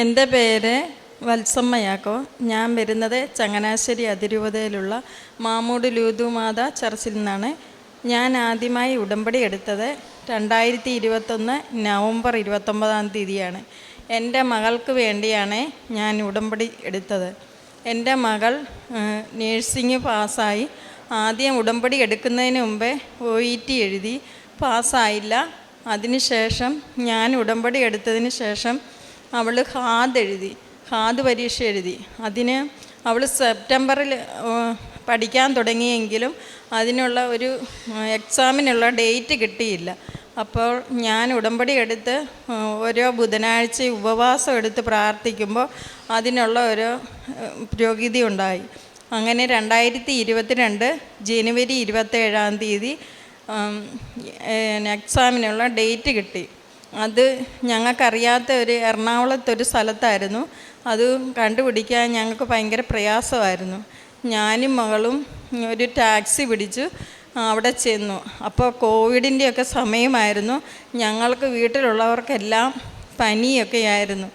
എന്റെ പേര് വത്സമ്മയാക്കോ. ഞാൻ വരുന്നത് ചങ്ങനാശ്ശേരി അതിരൂപതയിലുള്ള മാമൂട് ലൂതുമാത ചർച്ചിൽ നിന്നാണ്. ഞാൻ ആദ്യമായി ഉടമ്പടി എടുത്തത് രണ്ടായിരത്തി ഇരുപത്തൊന്ന് നവംബർ ഇരുപത്തൊമ്പതാം തീയതിയാണ്. എന്റെ മകൾക്ക് വേണ്ടിയാണ് ഞാൻ ഉടമ്പടി എടുത്തത്. എന്റെ മകൾ നേഴ്സിംഗ് പാസ്സായി. ആദ്യം ഉടമ്പടി എടുക്കുന്നതിന് മുമ്പേ ഒ ഇ ടി എഴുതി പാസ്സായില്ല. അതിനുശേഷം ഞാൻ ഉടമ്പടി എടുത്തതിന് ശേഷം അവൾ ഹാദ് എഴുതി ഹാദ് പരീക്ഷ എഴുതി. അതിന് അവൾ സെപ്റ്റംബറിൽ പഠിക്കാൻ തുടങ്ങിയെങ്കിലും അതിനുള്ള ഒരു എക്സാമിനുള്ള ഡേറ്റ് കിട്ടിയില്ല. അപ്പോൾ ഞാൻ ഉടമ്പടി എടുത്ത് ഓരോ ബുധനാഴ്ച ഉപവാസം എടുത്ത് പ്രാർത്ഥിക്കുമ്പോൾ അതിനുള്ള ഒരു പുരോഗതി ഉണ്ടായി. അങ്ങനെ രണ്ടായിരത്തി ഇരുപത്തിരണ്ട് ജനുവരി ഇരുപത്തേഴാം തീയതി എക്സാമിനുള്ള ഡേറ്റ് കിട്ടി. അത് ഞങ്ങൾക്കറിയാത്ത ഒരു എറണാകുളത്തൊരു സ്ഥലത്തായിരുന്നു. അത് കണ്ടുപിടിക്കാൻ ഞങ്ങൾക്ക് ഭയങ്കര പ്രയാസമായിരുന്നു. ഞാനും മകളും ഒരു ടാക്സി പിടിച്ചു അവിടെ ചെന്നു. അപ്പോൾ കോവിഡിന്റെയൊക്കെ സമയമായിരുന്നു. ഞങ്ങൾക്ക് വീട്ടിലുള്ളവർക്കെല്ലാം പനിയൊക്കെ ആയിരുന്നു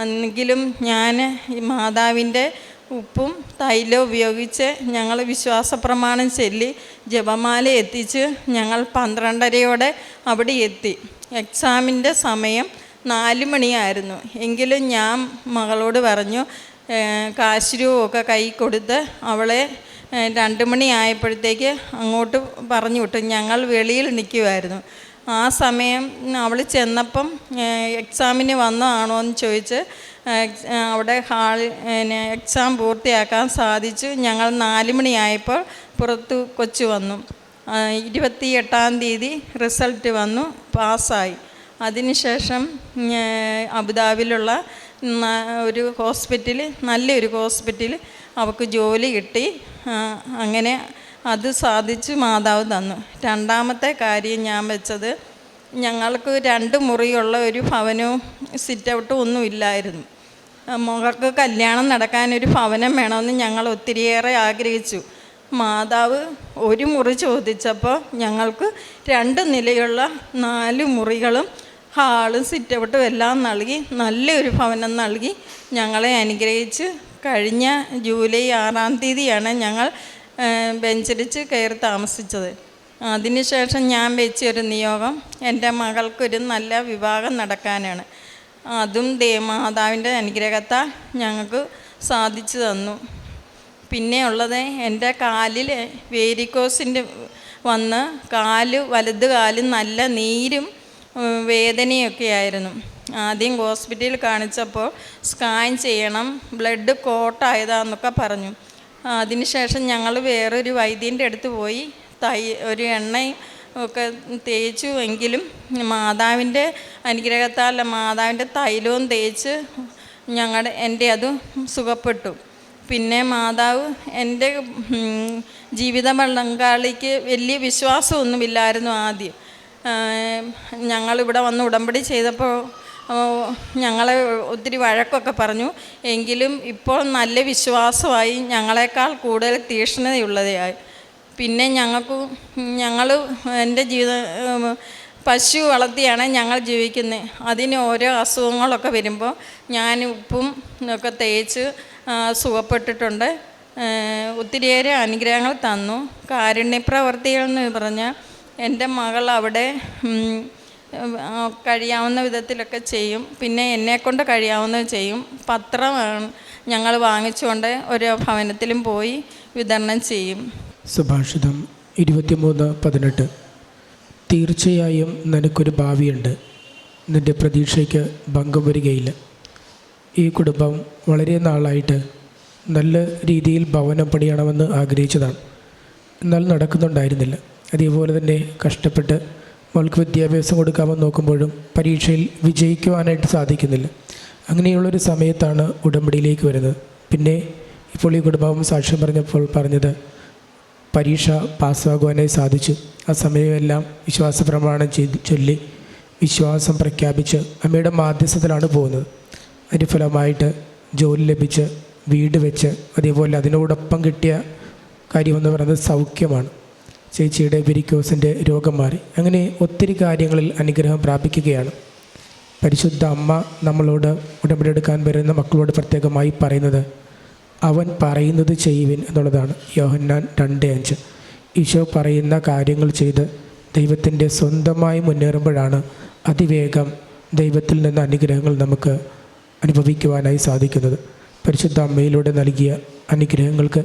എങ്കിലും ഞാൻ ഈ മാതാവിന്റെ ഉപ്പും തൈലവും ഉപയോഗിച്ച് ഞങ്ങൾ വിശ്വാസപ്രമാണം ചൊല്ലി ജപമാല എത്തിച്ച് ഞങ്ങൾ പന്ത്രണ്ടരയോടെ അവിടെ എത്തി. എക്സാമിന്റെ സമയം നാല് മണിയായിരുന്നു. എങ്കിലും ഞാൻ മകളോട് പറഞ്ഞു കാശുരൂപമൊക്കെ കൈ കൊടുത്ത് അവളെ രണ്ട് മണിയായപ്പോഴത്തേക്ക് അങ്ങോട്ട് പറഞ്ഞു വിട്ടു. ഞങ്ങൾ വെളിയിൽ നിൽക്കുമായിരുന്നു ആ സമയം അവൾ ചെന്നപ്പം എക്സാമിന് വന്നതാണോ എന്ന് ചോദിച്ച് അവിടെ ഹാൾ എക്സാം പൂർത്തിയാക്കാൻ സാധിച്ചു. ഞങ്ങൾ നാല് മണിയായപ്പോൾ പുറത്ത് കൊച്ചു വന്നു. ഇരുപത്തി എട്ടാം തീയതി റിസൾട്ട് വന്നു പാസ്സായി. അതിനുശേഷം അബുദാബിയിലുള്ള ഒരു ഹോസ്പിറ്റൽ നല്ലൊരു ഹോസ്പിറ്റൽ അവൾക്ക് ജോലി കിട്ടി. അങ്ങനെ അത് സാധിച്ച് മാതാവ് തന്നു. രണ്ടാമത്തെ കാര്യം ഞാൻ വെച്ചത് ഞങ്ങൾക്ക് രണ്ട് മുറിയുള്ള ഒരു ഭവനവും സിറ്റൗട്ടും ഒന്നും ഇല്ലായിരുന്നു. മകൾക്ക് കല്യാണം നടക്കാൻ ഒരു ഭവനം വേണമെന്ന് ഞങ്ങൾ ഒത്തിരിയേറെ ആഗ്രഹിച്ചു. മാതാവ് ഒരു മുറി ചോദിച്ചപ്പോൾ ഞങ്ങൾക്ക് രണ്ട് നിലയുള്ള നാല് മുറികളും ഹാളും സിറ്റൗട്ടും എല്ലാം നൽകി നല്ലൊരു ഭവനം നൽകി ഞങ്ങളെ അനുഗ്രഹിച്ച്. കഴിഞ്ഞ ജൂലൈ ആറാം തീയതിയാണ് ഞങ്ങൾ ആ, ബെഞ്ചരിച്ച് കയറി താമസിച്ചത്. അതിനുശേഷം ഞാൻ വെച്ചൊരു നിയോഗം എന്റെ മകൾക്കൊരു നല്ല വിവാഹം നടക്കാനാണ്. അതും ദേവമാതാവിന്റെ അനുഗ്രഹത്താൽ ഞങ്ങൾക്ക് സാധിച്ചു തന്നു. പിന്നെ ഉള്ളത് എന്റെ കാലിൽ വേരിക്കോസിന്റെ വന്ന് കാൽ വലത് കാൽ നല്ല നീരും വേദനയൊക്കെ ആയിരുന്നു. ആദ്യം ഹോസ്പിറ്റലിൽ കാണിച്ചപ്പോൾ സ്കാൻ ചെയ്യണം ബ്ലഡ് കോട്ടായതാന്നൊക്കെ പറഞ്ഞു. അതിനുശേഷം ഞങ്ങൾ വേറൊരു വൈദ്യന്റെ അടുത്ത് പോയി. തൈ ഒരു എണ്ണയും ഒക്കെ തേച്ചു. എങ്കിലും മാതാവിന്റെ അനുഗ്രഹത്താൽ മാതാവിന്റെ തൈലവും തേച്ച് ഞങ്ങളുടെ എന്റെ അത് സുഖപ്പെട്ടു. പിന്നെ മാതാവ് എന്റെ ജീവിത പങ്കാളിക്ക് വലിയ വിശ്വാസമൊന്നുമില്ലായിരുന്നു ആദ്യം. ഞങ്ങളിവിടെ വന്ന് ഉടമ്പടി ചെയ്തപ്പോൾ ഞങ്ങളെ ഒത്തിരി വഴക്കൊക്കെ പറഞ്ഞു. എങ്കിലും ഇപ്പോൾ നല്ല വിശ്വാസമായി ഞങ്ങളെക്കാൾ കൂടുതൽ തീക്ഷ്ണതയുള്ളതായി പിന്നെ ഞങ്ങൾക്ക് ഞങ്ങൾ എന്റെ ജീവിത പശു വളർത്തിയാണ് ഞങ്ങൾ ജീവിക്കുന്നത് അതിന് ഓരോ അസുഖങ്ങളൊക്കെ വരുമ്പോൾ ഞാൻ ഉപ്പും ഒക്കെ തേച്ച് സുഖപ്പെട്ടിട്ടുണ്ട്. ഒത്തിരിയേറെ അനുഗ്രഹങ്ങൾ തന്നു. കാരുണ്യപ്രവർത്തികൾ എന്ന് പറഞ്ഞാൽ എന്റെ മകൾ അവിടെ കഴിയാവുന്ന വിധത്തിലൊക്കെ ചെയ്യും. പിന്നെ എന്നെക്കൊണ്ട് കഴിയാവുന്നത് ചെയ്യും. പത്രമാണ് ഞങ്ങൾ വാങ്ങിച്ചുകൊണ്ട് ഓരോ ഭവനത്തിലും പോയി വിതരണം ചെയ്യും. സുഭാഷിതം ഇരുപത്തിമൂന്ന് പതിനെട്ട്. തീർച്ചയായും നിനക്കൊരു ഭാവിയുണ്ട്. നിന്റെ പ്രതീക്ഷയ്ക്ക് ഭംഗം വരികയില്ല. ഈ കുടുംബം വളരെ നാളായിട്ട് നല്ല രീതിയിൽ ഭവനം പണിയണമെന്ന് ആഗ്രഹിച്ചതാണ്. എന്നാൽ നടക്കുന്നുണ്ടായിരുന്നില്ല. അതേപോലെ തന്നെ കഷ്ടപ്പെട്ട് മകൾക്ക് വിദ്യാഭ്യാസം കൊടുക്കാമെന്ന് നോക്കുമ്പോഴും പരീക്ഷയിൽ വിജയിക്കുവാനായിട്ട് സാധിക്കുന്നില്ല. അങ്ങനെയുള്ളൊരു സമയത്താണ് ഉടമ്പടിയിലേക്ക് വരുന്നത്. പിന്നെ ഇപ്പോൾ ഈ കുടുംബം സാക്ഷ്യം പറഞ്ഞപ്പോൾ പറഞ്ഞത് പരീക്ഷ പാസ്സാകുവാനായി സാധിച്ചു. ആ സമയമെല്ലാം വിശ്വാസ പ്രമാണം ചെയ്ത് ചൊല്ലി വിശ്വാസം പ്രഖ്യാപിച്ച് അമ്മയുടെ മാധ്യസ്ഥത്തിലാണ് പോകുന്നത്. അതിന്റെ ഫലമായിട്ട് ജോലി ലഭിച്ച് വീട് വെച്ച് അതേപോലെ അതിനോടൊപ്പം കിട്ടിയ കാര്യമെന്ന് പറയുന്നത് സൗഖ്യമാണ്. ചേച്ചിയുടെ വെരിക്കോസിന്റെ രോഗം മാറി. അങ്ങനെ ഒത്തിരി കാര്യങ്ങളിൽ അനുഗ്രഹം പ്രാപിക്കുകയാണ്. പരിശുദ്ധ അമ്മ നമ്മളോട് ഉടമ്പടിയെടുക്കാൻ വരുന്ന മക്കളോട് പ്രത്യേകമായി പറയുന്നത് അവൻ പറയുന്നത് ചെയ്യുവിൻ എന്നുള്ളതാണ്. യോഹന്നാൻ രണ്ട് അഞ്ച്. ഈശോ പറയുന്ന കാര്യങ്ങൾ ചെയ്ത് ദൈവത്തിന്റെ സ്വന്തമായി മുന്നേറുമ്പോഴാണ് അതിവേഗം ദൈവത്തിൽ നിന്ന് അനുഗ്രഹങ്ങൾ നമുക്ക് അനുഭവിക്കുവാനായി സാധിക്കുന്നത്. പരിശുദ്ധ അമ്മയിലൂടെ നൽകിയ അനുഗ്രഹങ്ങൾക്ക്